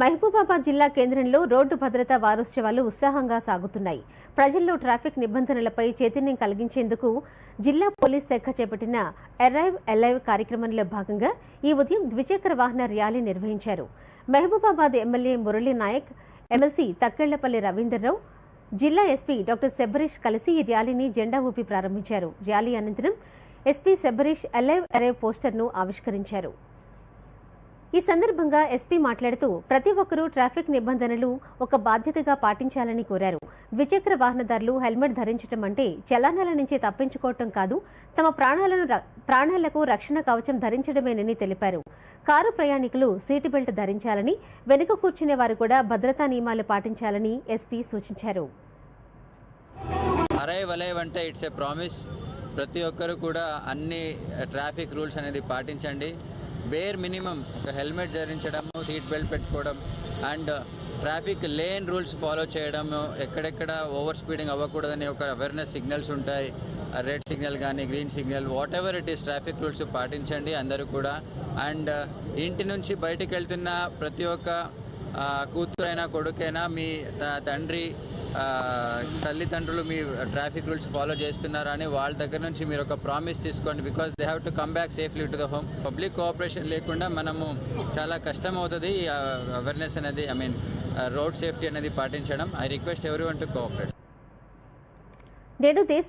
మహబూబాబాద్ జిల్లా కేంద్రంలో రోడ్డు భద్రతా వారోత్సవాలు ఉత్సాహంగా సాగుతున్నాయి. ప్రజల్లో ట్రాఫిక్ నిబంధనలపై చైతన్యం కలిగించేందుకు జిల్లా పోలీస్ శాఖ చేపట్టిన ఎరైవ్ ఎలైవ్ కార్యక్రమంలో భాగంగా ఈ ఉదయం ద్విచక్ర వాహన ర్యాలీ నిర్వహించారు. మహబూబాబాద్ ఎమ్మెల్యే మురళీ నాయక్ ఎమ్మెల్సీ తక్కెళ్ళపల్లి రవీందర్రావు జిల్లా ఎస్పీ డాక్టర్ శబరీష్ కలిసి ఈ ర్యాలీని జెండా ఊపి ప్రారంభించారు. ర్యాలీ అనంతరం ఎస్పీ శబరీష్ ఎలైవ్ ఎరైవ్ పోస్టర్ను ఆవిష్కరించారు. ఈ సందర్భంగా ఎస్పీ మాట్లాడుతూ ప్రతి ఒక్కరూ ట్రాఫిక్ నిబంధనలు ఒక బాధ్యతగా పాటించాలని కోరారు. ద్విచక్ర వాహనదారులు హెల్మెట్ ధరించడం అంటే చలానాల నుంచి తప్పించుకోవటం కాదు తమ ప్రాణాలను ప్రాణాలకు రక్షణ కవచం ధరించడమేనని తెలిపారు. కారు ప్రయాణికులు సీటు బెల్ట్ ధరించాలని వెనుక కూర్చునే వారు కూడా భద్రతా నియమాలు పాటించాలని ఎస్పీ సూచించారు. అరైవ్ అలైవ్ అంటే ఇట్స్ ఏ ప్రామిస్. ప్రతి ఒక్కరు కూడా అన్ని ట్రాఫిక్ రూల్స్ అనేది పాటించండి. బేర్ మినిమం ఒక హెల్మెట్ ధరించడము సీట్ బెల్ట్ పెట్టుకోవడం and traffic lane rules follow చేయడము ఎక్కడెక్కడ ఓవర్ స్పీడింగ్ అవ్వకూడదని ఒక అవేర్నెస్ సిగ్నల్స్ ఉంటాయి. రెడ్ సిగ్నల్ కానీ green signal whatever it is traffic rules పాటించండి అందరూ కూడా. అండ్ uh, ఇంటి నుంచి బయటికి వెళ్తున్న ప్రతి ఒక్క కూతురైనా కొడుకైనా మీ త- తండ్రి తల్లిదండ్రులు మీ ట్రాఫిక్ రూల్స్ ఫాలో చేస్తున్నారా అని వాళ్ళ దగ్గర నుంచి మీరు ఒక ప్రామిస్ తీసుకోండి because they have to come back safely to the home. Public cooperation లేకుండా మనము చాలా కష్టం అవుతుంది అవేర్నెస్ అనేది ఐ మీన్ రోడ్ సేఫ్టీ అనేది పాటించడం. I request every one to cooperate. నేడు దేశ